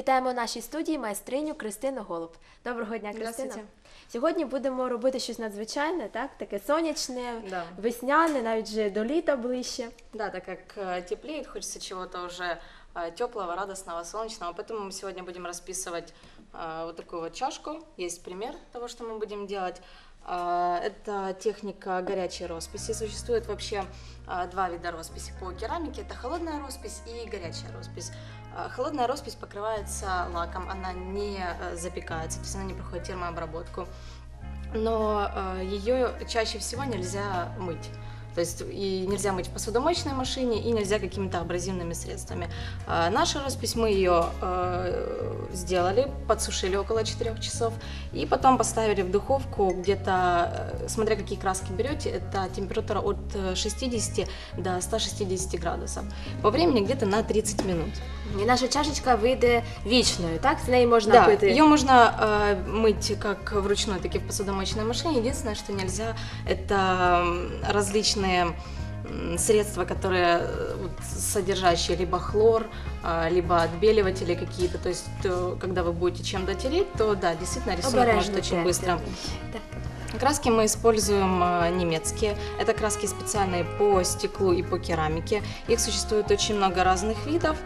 Вітаємо в нашій студії майстриню Кристину Голуб. Доброго дня, Кристина. Здравствуйте. Сьогодні будемо робити щось надзвичайне, так? Таке сонячне, Да. весняне, навіть вже до літа ближче. Да, так как э, теплеет, хочется чего-то уже теплого, радостного, солнечного. Поэтому мы сегодня будем расписывать э, вот такую вот чашку. Есть пример того, что мы будем делать. А, Это техника горячей росписи. Существует вообще а, два вида росписи по керамике. Это холодная роспись и горячая роспись. А, Холодная роспись покрывается лаком, она не э, запекается, то есть она не проходит термообработку. Но ее чаще всего нельзя мыть. То есть и нельзя мыть в посудомоечной машине, и нельзя какими-то абразивными средствами. А, Наша роспись, мы ее э, сделали, подсушили около 4 часов, и потом поставили в духовку где-то, э, смотря какие краски берете, это температура от э, 60 до 160 градусов. По времени где-то на 30 минут. І наша чашечка вийде вічною, так? З неї можна Да, пити. ее можно э, мыть как вручную, так и в посудомоечной машине. Единственное, что нельзя, это м, различные средства, которые э, содержащие либо хлор, а, либо отбеливатели какие-то. То есть, когда вы будете чем-то тереть, то да, действительно рисунок может очень быстро. Краски мы используем э, немецкие. Это краски специальные по стеклу и по керамике. Их существует очень много разных видов.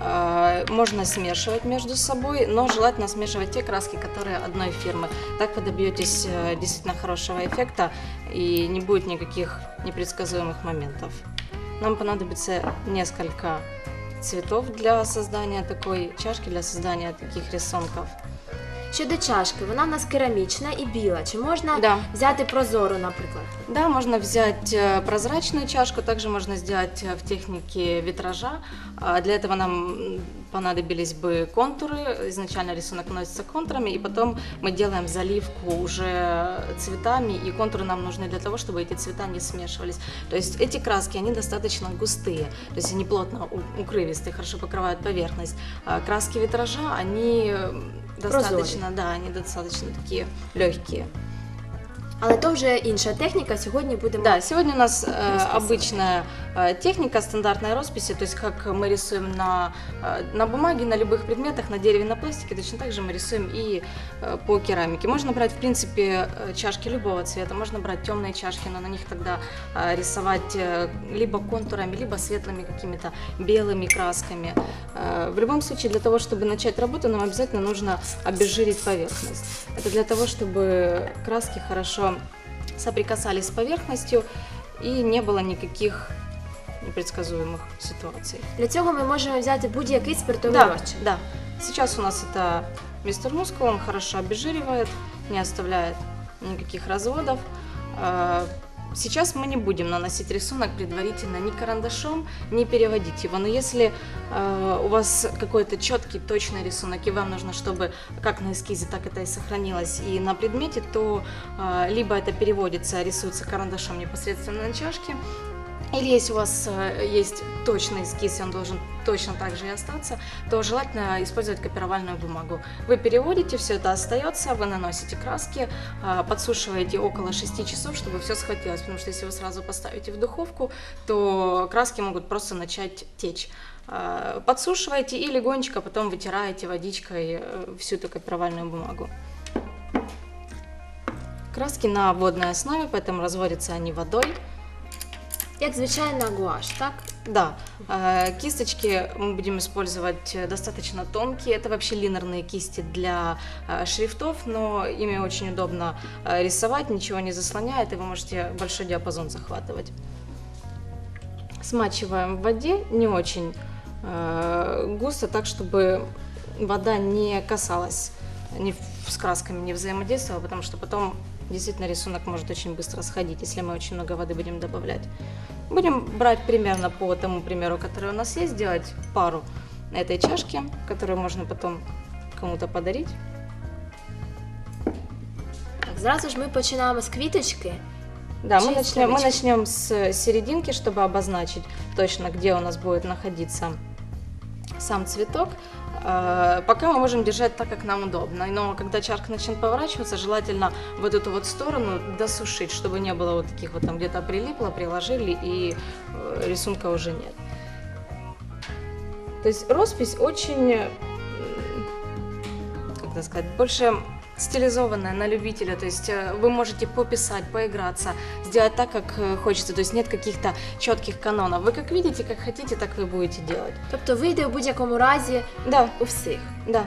Э, Можно смешивать между собой, но желательно смешивать те краски, которые одной фирмы. Так вы добьетесь э, действительно хорошего эффекта и не будет никаких непредсказуемых моментов. Нам понадобится несколько цветов для создания такой чашки, для создания таких рисунков. Щодо чашки, вона в нас керамічна і біла. Чи можна Да. взяти прозору, наприклад? Да, можно взять э, прозрачную чашку, также можно сделать э, в технике витража. А, Для этого нам м, понадобились бы контуры. Изначально рисунок наносится контурами, и потом мы делаем заливку уже цветами, и контуры нам нужны для того, чтобы эти цвета не смешивались. То есть эти краски, они достаточно густые, то есть они плотно укрывистые, хорошо покрывают поверхность. А Краски витража, они м, достаточно, да, они достаточно такие легкие. Але то вже інша техніка. Сьогодні будемо Да, сегодня у нас э, Расписывать. обычная э, техника стандартной росписи, то есть как мы рисуем на, э, на бумаге, на любых предметах, на дереве, на пластике, точно так же мы рисуем и э, по керамике. Можно брать, в принципе, э, чашки любого цвета, можно брать темные чашки, но на них тогда э, рисовать э, либо контурами, либо светлыми какими-то белыми красками. Э, В любом случае, для того, чтобы начать работу, нам обязательно нужно обезжирить поверхность. Это для того, чтобы краски хорошо соприкасались с поверхностью и не было никаких непредсказуемых ситуаций. для цього ми можемо взяти будь-який спиртовий Да, розчин. да. Сейчас у нас это мистер Мускул, он хорошо обезжиривает, не оставляет никаких разводов. А, Сейчас мы не будем наносить рисунок предварительно ни карандашом, ни переводить его. Но если э, у вас какой-то четкий, точный рисунок, и вам нужно, чтобы как на эскизе, так это и сохранилось и на предмете, то э, либо это переводится, рисуется карандашом непосредственно на чашке, или если у вас э, есть точный эскиз, он должен точно так же и остаться, то желательно использовать копировальную бумагу. Вы переводите, все это остается, вы наносите краски, а, подсушиваете около 6 часов, чтобы все схватилось, потому что если вы сразу поставите в духовку, то краски могут просто начать течь. А, Подсушиваете и легонечко потом вытираете водичкой э, всю эту копировальную бумагу. Краски на водной основе, поэтому разводятся они водой. Як звичайна гуаш, так? Да, кисточки мы будем использовать достаточно тонкие. Это вообще линерные кисти для шрифтов, но ими очень удобно рисовать, ничего не заслоняет, и вы можете большой диапазон захватывать. Смачиваем в воде не очень э, густо, так чтобы вода не касалась, не с красками не взаимодействовала, потому что потом действительно рисунок может очень быстро сходить, если мы очень много воды будем добавлять. Будем брать примерно по тому примеру, который у нас есть, делать пару этой чашки, которую можно потом кому-то подарить. Так, зразу ж ми починаємо з квіточки. Да, мы начнем, мы начнем с серединки, чтобы обозначить точно, где у нас будет находиться сам цветок. Э, Пока мы можем держать так, как нам удобно. Но когда чашка начнет поворачиваться, желательно вот эту вот сторону досушить, чтобы не было вот таких вот там где-то прилипло, приложили и э, рисунка уже нет. То есть роспись очень м, это сказать, больше стилизованная на любителя, то есть э, вы можете пописать, поиграться, сделать так, как э, хочется, то есть нет каких-то четких канонов. Вы как видите, как хотите, так вы будете делать. Тобто вийде в будь-якому разі Да, у всіх. да.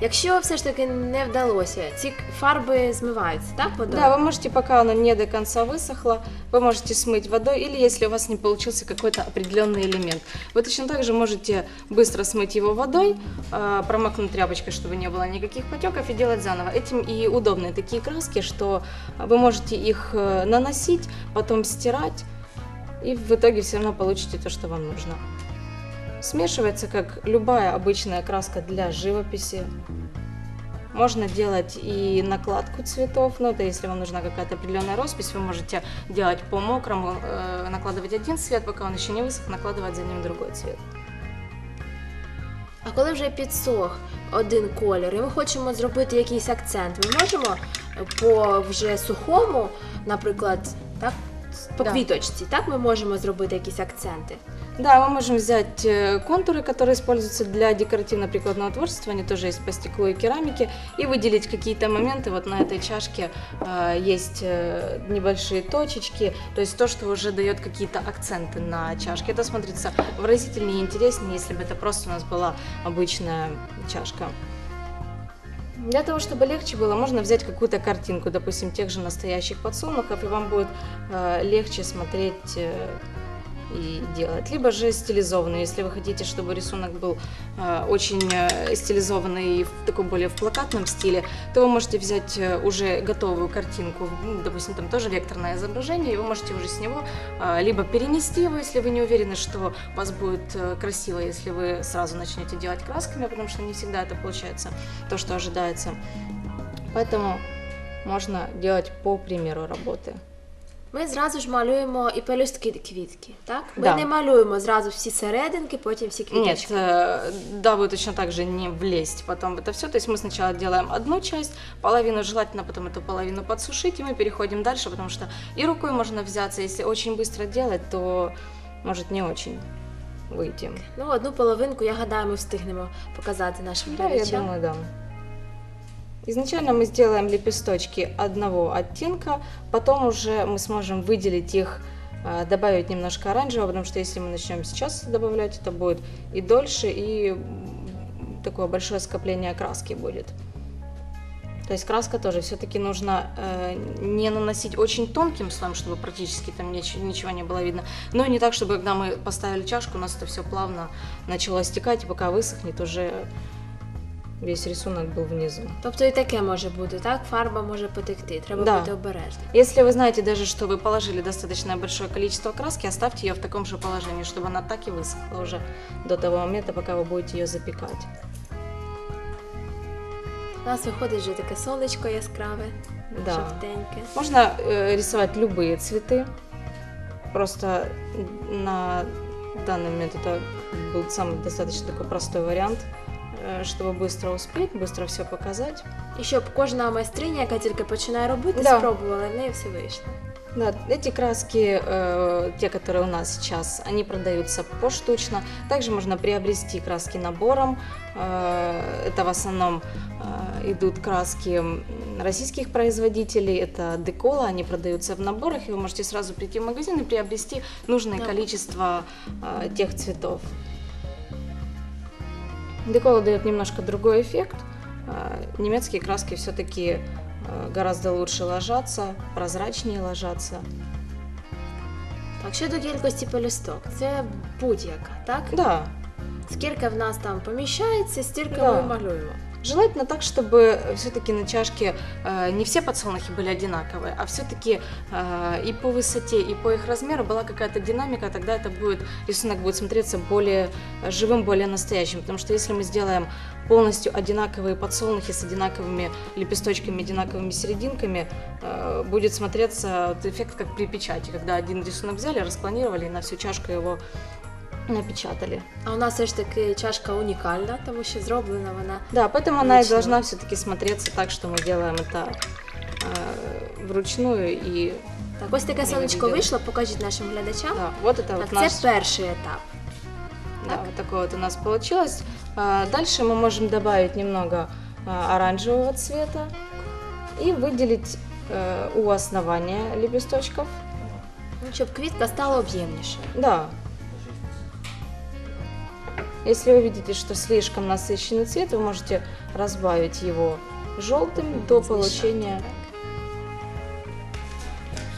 Якщо все ж таки не вдалося, ці фарби змиваються, так, водою? Да, вы можете, пока оно не до конца высохло, вы можете смыть водой, или если у вас не получился какой-то определенный элемент. Вы точно так же можете быстро смыть его водой, э, промокнуть тряпочкой, чтобы не было никаких потеков, и делать заново. Этим и удобны такие краски, что вы можете их э, наносить, потом стирать, и в итоге все равно получите то, что вам нужно. Смешивается, как любая обычная краска для живописи. Можно делать и накладку цветов, ну это если вам нужна какая-то определенная роспись, вы можете делать по мокрому, э, накладывать один цвет, пока он еще не высох, накладывать за ним другой цвет. А коли вже підсох один колір, і ми хочемо зробити якийсь акцент, ми можемо по вже сухому, наприклад, так, по Да. квіточці, так ми можемо зробити якісь акценти. Да, мы можем взять э, контуры, которые используются для декоративно-прикладного творчества, они тоже есть по стеклу и керамике, и выделить какие-то моменты. Вот на этой чашке э, есть э, небольшие точечки, то есть то, что уже дает какие-то акценты на чашке. Это смотрится выразительнее и интереснее, если бы это просто у нас была обычная чашка. Для того, чтобы легче было, можно взять какую-то картинку, допустим, тех же настоящих подсолнухов, и вам будет э, легче смотреть э, и делать. Либо же стилизованный, если вы хотите, чтобы рисунок был э, очень э, стилизованный и в таком более в плакатном стиле, то вы можете взять э, уже готовую картинку, ну, допустим, там тоже векторное изображение, и вы можете уже с него э, либо перенести его, если вы не уверены, что у вас будет э, красиво, если вы сразу начнете делать красками, потому что не всегда это получается то, что ожидается. Поэтому можно делать по примеру работы. Ми зразу ж малюємо і пелюстки квітки, так? Ми Да. не малюємо зразу всі серединки, потім всі Нет, квіточки. э, да, вы точно так же не влезть потом в это все. То есть мы сначала делаем одну часть, половину желательно потом эту половину подсушить, и мы переходим дальше, потому что и рукой можно взяться, если очень быстро делать, то может не очень выйти. Ну, одну половинку, я гадаю, ми встигнемо показати нашим Да, я глядачам. думаю, да. Изначально мы сделаем лепесточки одного оттенка, потом уже мы сможем выделить их, э, добавить немножко оранжевого, потому что если мы начнем сейчас добавлять, это будет и дольше, и такое большое скопление краски будет. То есть краска тоже все-таки нужно э, не наносить очень тонким слоем, чтобы практически там нич- ничего не было видно, но не так, чтобы когда мы поставили чашку, у нас это все плавно начало стекать, и пока высохнет, уже весь рисунок был внизу. Тобто і таке може бути, так? Фарба може потекти, треба Да. бути обережним. Если вы знаете даже, что вы положили достаточно большое количество краски, оставьте ее в таком же положении, чтобы она так и высохла уже до того момента, пока вы будете ее запекать. У нас виходить вже таке сонечко яскраве, Да. жовтеньке. Можно э, рисовать любые цветы. Просто на данный момент это был самый достаточно такой простой вариант, э, чтобы быстро успеть, быстро все показать. І щоб кожна майстриня, яка тільки починає робити, Да. спробувала, в неї все вийшло. Да, эти краски, э, те, которые у нас сейчас, они продаются поштучно. Также можно приобрести краски набором. Э, это в основном э, идут краски м, российских производителей. Это декола, они продаются в наборах, и вы можете сразу прийти в магазин и приобрести нужное Да. количество э, тех цветов. Декола дает немножко другой эффект. Э, Немецкие краски все-таки гораздо лучше ложатся, прозрачнее ложатся. Так, щодо кількості пелюсток, це будь-яка, так? Да, Скільки в нас там поміщається, стільки Да. ми малюємо. желательно так, чтобы все-таки на чашке э, не все подсолнухи были одинаковые, а все-таки э, и по высоте, и по их размеру была какая-то динамика, тогда это будет, рисунок будет смотреться более э, живым, более настоящим. Потому что если мы сделаем полностью одинаковые подсолнухи с одинаковыми лепесточками, одинаковыми серединками, э, будет смотреться эффект как при печати, когда один рисунок взяли, распланировали и на всю чашку его напечатали. А у нас все ж таки чашка унікальна, тому що зроблена вона. Да, поэтому она и Вручную. должна все-таки смотреться так, что мы делаем это э, вручную и Так, ось таке Я сонечко видела. вийшло, покажіть нашим глядачам. да, вот это Так, вот це наш, перший етап. да, так. вот такое вот у нас получилось. А, Дальше мы можем добавить немного а, оранжевого цвета и выделить э, у основания лепесточков. Ну, щоб квітка стала об'ємнішою. Да. Если вы видите, что слишком насыщенный цвет, вы можете разбавить его желтым до Змішати, получения. так.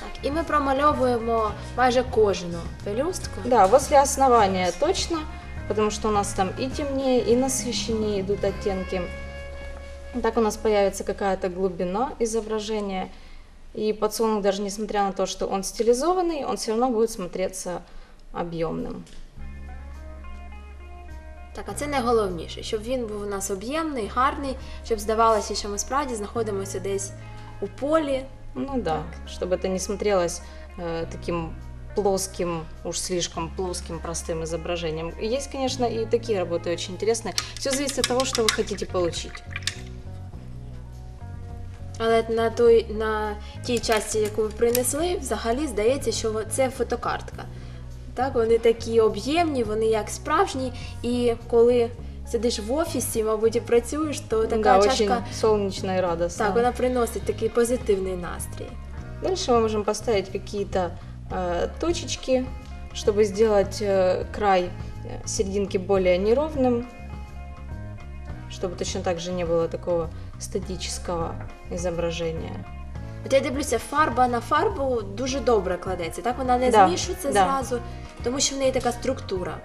Так, і ми промальовуємо майже кожну пелюстку. Да, возле основания точно, потому что у нас там и темнее, и насыщеннее идут оттенки. Так у нас появится какая-то глубина изображения. И подсолнух, даже несмотря на то, что он стилизованный, он все равно будет смотреться объемным. Так, а це найголовніше, щоб він був у нас об'ємний, гарний, щоб здавалося, що ми справді знаходимося десь у полі. Ну да, чтобы это не смотрелось э, таким плоским, уж слишком плоским, простым изображением. Есть, конечно, и такие работы очень интересные. Все зависит от того, что вы хотите получить. Але на той на тій часті, яку ви принесли, взагалі здається, що це фотокартка. Так, вони такі об'ємні, вони як справжні. І коли сидиш в офісі, мабуть, і працюєш, то така да, чашка очень солнечно и радостно. так, вона приносить такий позитивний настрій. Дальше мы можем поставить какие-то э, точечки, чтобы сделать э, край э, серединки более неровным, чтобы точно так же не было такого статического изображения. От я дивлюся, фарба на фарбу дуже добре кладеться. Так вона не Да, змішується да. зразу, тому що в неї така структура.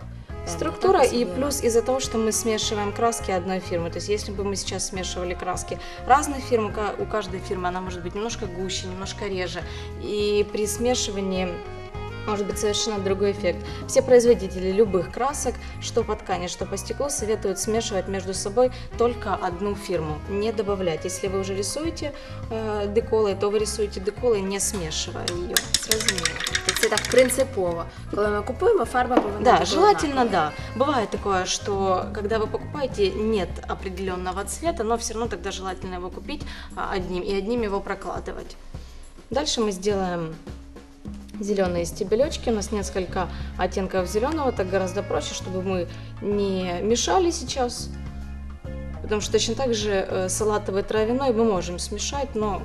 Структура и плюс из-за того, что мы смешиваем краски одной фирмы. То есть если бы мы сейчас смешивали краски разных фирм, у каждой фирмы она может быть немножко гуще, немножко реже. И при смешивании может быть совершенно другой эффект. Все производители любых красок, что по ткани, что по стеклу, советуют смешивать между собой только одну фирму, не добавлять. Если вы уже рисуете э, деколы, то вы рисуете деколы, не смешивая ее. Зрозуміло. Це так принципово. Коли ми купуємо, фарба повинна Да, бути желательно, однакова. да. Бывает такое, что когда вы покупаете, нет определенного цвета, но все равно тогда желательно его купить а, одним и одним его прокладывать. Дальше мы сделаем зеленые стебелечки. У нас несколько оттенков зеленого, так гораздо проще, чтобы мы не мешали сейчас. Потому что точно так же э, салатовый травяной мы можем смешать, но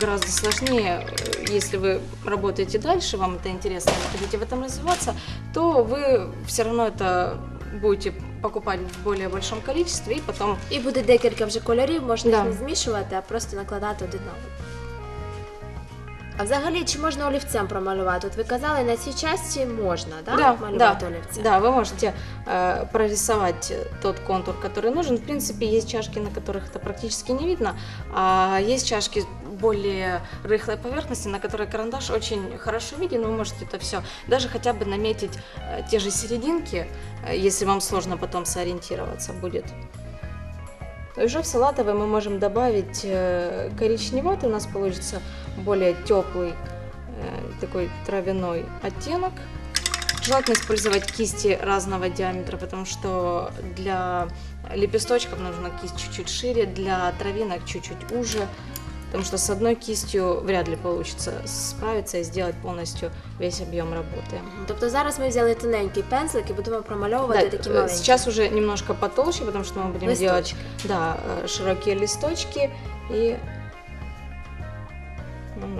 гораздо сложнее, э, если вы работаете дальше, вам это интересно, вы хотите в этом развиваться, то вы все равно это будете покупать в более большом количестве и потом І буде декілька вже кольорів, можна Да. їх не змішувати, а просто накладати один на один. А взагалі, чи можна олівцем промалювати? От ви казали, на цій часті можна, да? Да, малювати да, олівцем. Да, вы можете э, прорисовать тот контур, который нужен. В принципе, есть чашки, на которых это практически не видно, а есть чашки более рыхлой поверхности, на которой карандаш очень хорошо виден. Вы можете это все даже хотя бы наметить э, те же серединки, э, если вам сложно потом сориентироваться будет. И Уже в салатовый мы можем добавить э, коричневатый, у нас получится более теплый э, такой травяной оттенок. Желательно использовать кисти разного диаметра, потому что для лепесточков нужна кисть чуть-чуть шире, для травинок чуть-чуть уже, потому что с одной кистью вряд ли получится справиться и сделать полностью весь объем работы. Мгм. Тобто зараз ми взяли тоненький пензлик і будемо промальовувати Да, такі э, маленькі. сейчас уже немножко потолще, потому что мы будем делать листочки. да, э, широкие листочки и нам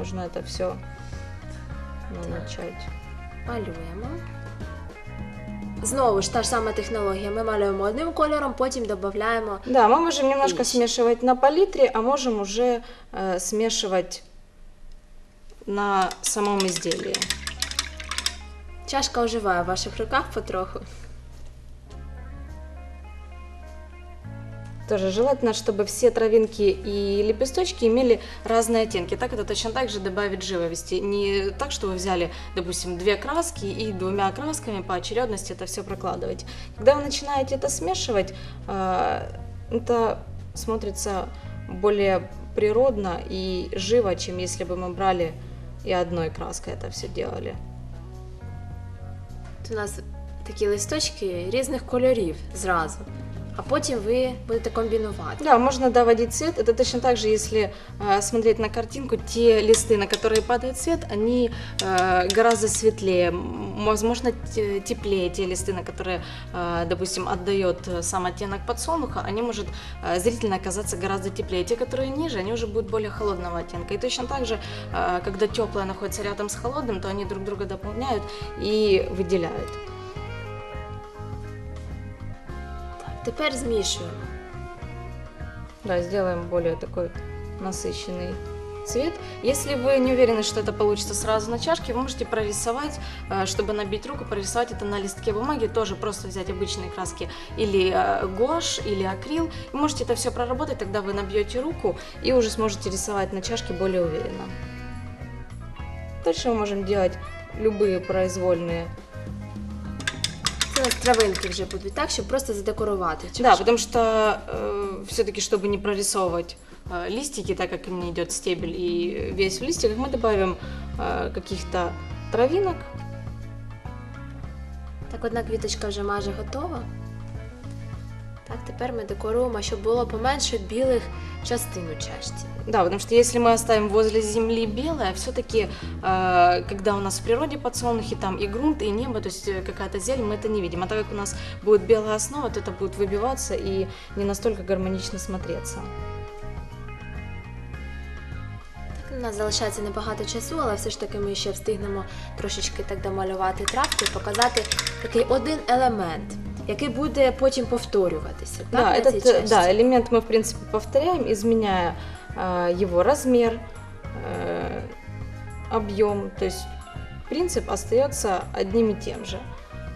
нужно это все начать. Малюємо. Знову ж та ж сама технологія. Ми малюємо одним кольором, потім додаємо. Да, мы можем немножко Отлично. смешивать на палитре, а можем уже э, смешивать на самом изделии. Чашка оживає в ваших руках потроху. Тоже желательно, чтобы все травинки и лепесточки имели разные оттенки. Так это точно так же добавит живописти. Не так, что вы взяли, допустим, две краски и двумя красками по очередности это все прокладывать. Когда вы начинаете это смешивать, э, это смотрится более природно и живо, чем если бы мы брали и одной краской это все делали. Тут у нас такі листочки різних кольорів зразу. а потім ви будете комбінувати. Да, можно доводить цвет. Это точно так же, если э, смотреть на картинку, те листы, на которые падает свет, они э, гораздо светлее, М, возможно, те- теплее. Те листы, на которые, э, допустим, отдает сам оттенок подсолнуха, они может зрительно оказаться гораздо теплее. Те, которые ниже, они уже будут более холодного оттенка. И точно так же, э, когда теплое находится рядом с холодным, то они друг друга дополняют и выделяют. Тепер змішуємо. Да, сделаем более такой насыщенный цвет. Если вы не уверены, что это получится сразу на чашке, вы можете прорисовать, э, чтобы набить руку, прорисовать это на листке бумаги, тоже просто взять обычные краски или э, гуашь, или акрил. И можете это все проработать, тогда вы набьете руку и уже сможете рисовать на чашке более уверенно. Дальше мы можем делать любые произвольные у нас травинки вже будуть, так, щоб просто задекорувати. Да, чашку. потому что все-таки, чтобы не прорисовывать э, листики, так как мне идет стебель и весь в листиках, мы добавим э, каких-то травинок. Так, одна квіточка вже майже готова. Так, тепер ми декоруємо, щоб було поменше білих частин у чашці. Да, потому что если мы оставим возле земли белое, все-таки, когда у нас в природе подсолнухи, там и грунт, и небо, то есть э, какая-то зелень, мы это не видим. А так как у нас будет белая основа, то это будет выбиваться и не настолько гармонично смотреться. Так, у нас залишається небагато часу, але все ж таки ми ще встигнемо трошечки так домалювати травку і показати такий один елемент, який буде потім повторюватися. Так, Да, на цій этот э, чашці. да, элемент мы, в принципе, повторяем, изменяя э, его размер, э, объем. То есть принцип остается одним и тем же.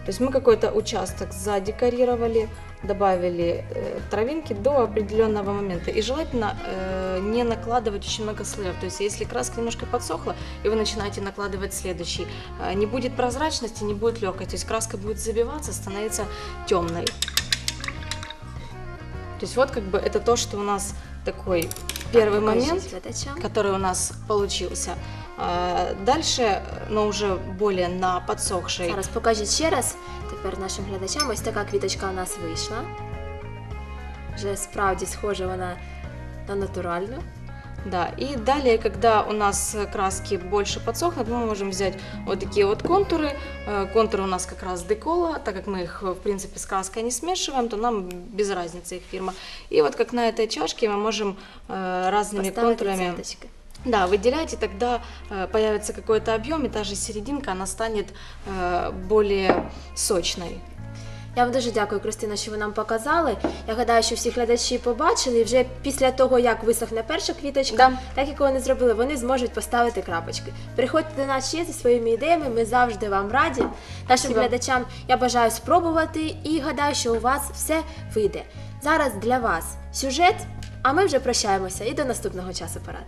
То есть мы какой-то участок задекорировали, добавили э, травинки до определенного момента. И желательно э, не накладывать очень много слоев. То есть если краска немножко подсохла, и вы начинаете накладывать следующий, э, не будет прозрачности, не будет легкой. То есть краска будет забиваться, становится темной. То есть вот как бы это то, что у нас такой первый момент, который у нас получился. А, Дальше, но уже более на подсохшей. Зараз покажіть ще раз тепер нашим глядачам. Ось така квіточка у нас вийшла. Вже справді схожа вона на натуральну. Да, и далее, когда у нас краски больше подсохнут, мы можем взять вот такие вот контуры. Контуры у нас как раз декола, так как мы их, в принципе, с краской не смешиваем, то нам без разницы их фирма. И вот как на этой чашке мы можем разными Поставити контурами цяточки. Да, выделять, и тогда э, появится какой-то объем, и та же серединка, она станет э, более сочной. Я вам дуже дякую, Кристина, що ви нам показали. Я гадаю, що всі глядачі побачили, і вже після того, як висохне перша квіточка, Да. так як вони зробили, вони зможуть поставити крапочки. Приходьте до нас ще зі своїми ідеями, ми завжди вам раді. Нашим Спасибо. глядачам я бажаю спробувати і гадаю, що у вас все вийде. Зараз для вас сюжет, а ми вже прощаємося і до наступного часу парад.